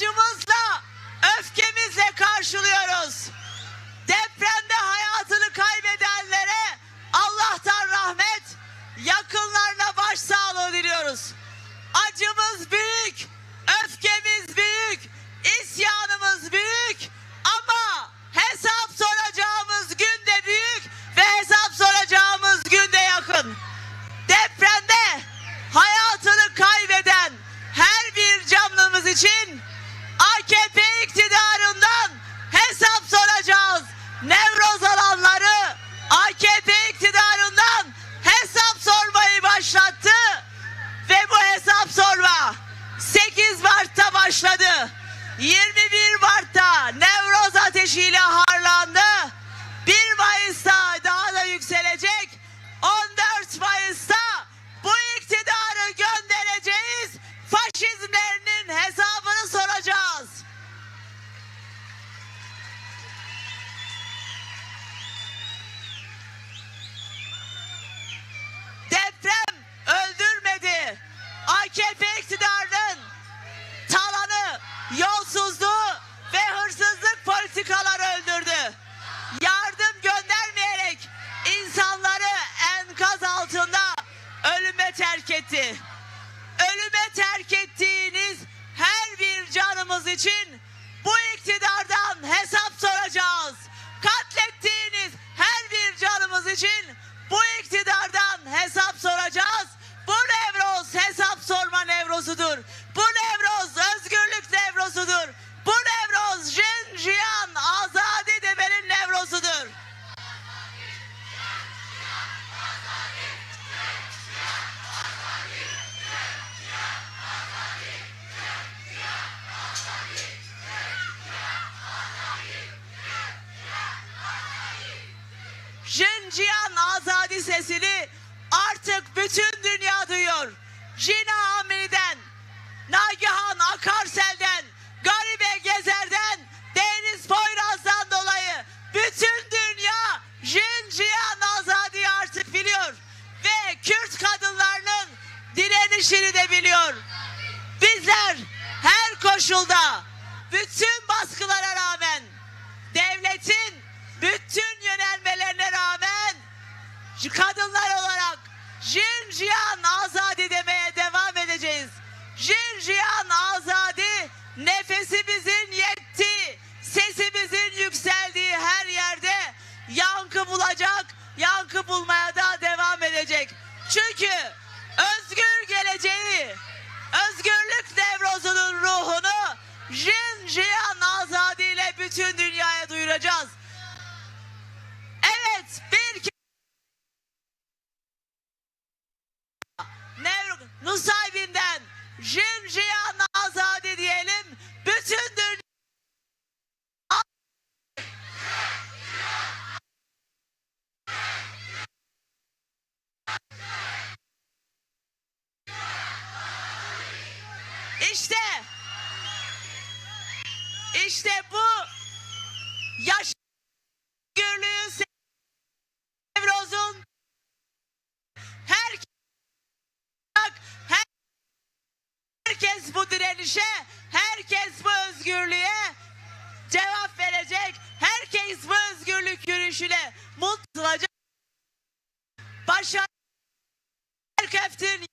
acımızla, öfkemizle karşılıyoruz. Depremde hayatını kaybedenlere Allah'tan rahmet, yakınlarına başsağlığı diliyoruz. Acımız büyük, öfkemiz büyük, isyanımız büyük ama hesap soracağımız gün de büyük ve hesap soracağımız gün de yakın. Depremde hayatını kaybeden her bir canlımız için AKP iktidarından hesap soracağız. Nevroz alanları AKP iktidarından hesap sormayı başlattı ve bu hesap sorma 8 Mart'ta başladı. 21 yolsuzluğu ve hırsızlık politikaları öldürdü. Yardım göndermeyerek insanları enkaz altında ölüme terk etti. Ölüme terk ettiğiniz her bir canımız için bu iktidardan hesap soracağız. Katlettiğiniz her bir canımız için bu iktidardan hesap soracağız. Bu Nevroz hesap sorma Nevroz'udur. Bu özgürlük Nevroz'udur. Bu Nevroz Jin Jiyan Azadi demenin Nevroz'udur. Jinjiyan azadi sesini artık bütün dünya duyuyor. Jina Amini'den, Nagihan Akarsel'den, direnişini de biliyor. Bizler her koşulda bütün baskılara rağmen devletin bütün yönelmelerine rağmen kadınlar olarak Jin Jiyan Azadi demeye devam edeceğiz. Jin Jiyan Azadi nefesimizin yettiği, sesimizin yükseldiği her yerde yankı bulacak, yankı bulmaya da devam edecek. Çünkü bütün dünyaya duyuracağız. Evet bir Nevr Nusaybin'den Jin Jiyan Azadi diyelim. Bütün dünya İşte işte bu yaş özgürlüğün Nevroz'un her her- herkes bu direnişe, herkes bu özgürlüğe cevap verecek. Herkes bu özgürlük yürüyüşüyle mutlu olacak. Başar köftin